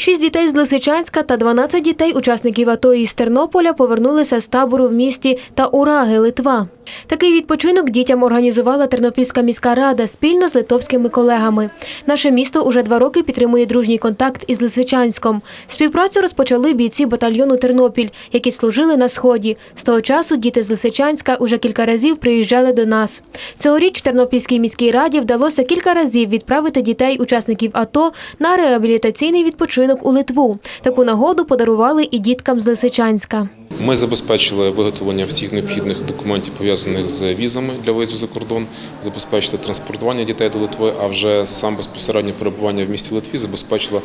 Шість дітей з Лисичанська та 12 дітей, учасників АТО із Тернополя, повернулися з табору в місті Таураги, Литва. Такий відпочинок дітям організувала Тернопільська міська рада спільно з литовськими колегами. Наше місто уже два роки підтримує дружній контакт із Лисичанськом. Співпрацю розпочали бійці батальйону Тернопіль, які служили на сході. З того часу діти з Лисичанська уже кілька разів приїжджали до нас. Цьогоріч Тернопільській міській раді вдалося кілька разів відправити дітей учасників АТО на реабілітаційний відпочинок у Литву. Таку нагоду подарували і діткам з Лисичанська. Ми забезпечили виготовлення всіх необхідних документів пов'язаних з візами для виїзду за кордон, забезпечили транспортування дітей до Литви, а вже сам безпосередньо перебування в місті Литві забезпечила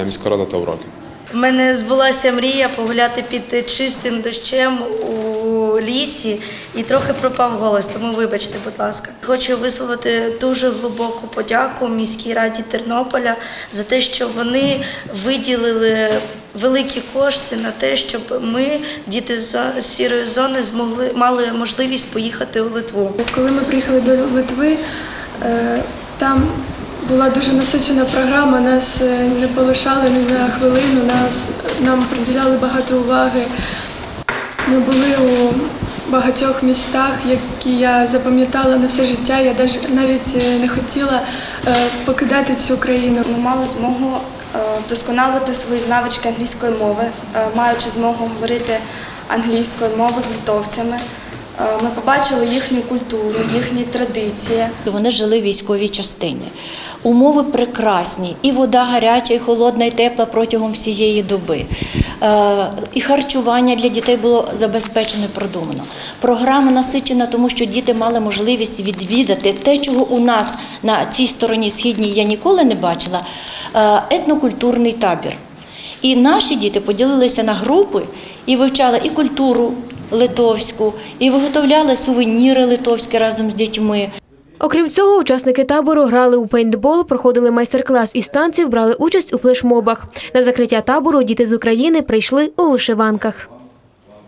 е, міська рада Тавраги. У мене збулася мрія погуляти під чистим дощем у лісі і трохи пропав голос, тому вибачте, будь ласка. Хочу висловити дуже глибоку подяку міській раді Тернополя за те, що вони виділили великі кошти на те, щоб ми, діти з сірої зони, змогли мали можливість поїхати у Литву. Коли ми приїхали до Литви, е, там була дуже насичена програма, нас е, не полишали ні на хвилину, нас, нам приділяли багато уваги. Ми були у багатьох містах, які я запам'ятала на все життя. Я даже- навіть е, не хотіла покидати цю країну. Ми мали змогу вдосконалити свої навички англійської мови, е, маючи змогу говорити англійською мовою з литовцями. Е, Ми побачили їхню культуру, їхні традиції. Вони жили в військовій частині. Умови прекрасні, і вода гаряча, і холодна, і тепла протягом всієї доби. Е, І харчування для дітей було забезпечено і продумано. Програма насичена, тому що діти мали можливість відвідати те, чого у нас на цій стороні східній я ніколи не бачила е, етнокультурний табір. І наші діти поділилися на групи і вивчали і культуру литовську, і виготовляли сувеніри литовські разом з дітьми. Окрім цього, учасники табору грали у пейнтбол, проходили майстер-клас із танців, брали участь у флешмобах. На закриття табору діти з України прийшли у вишиванках.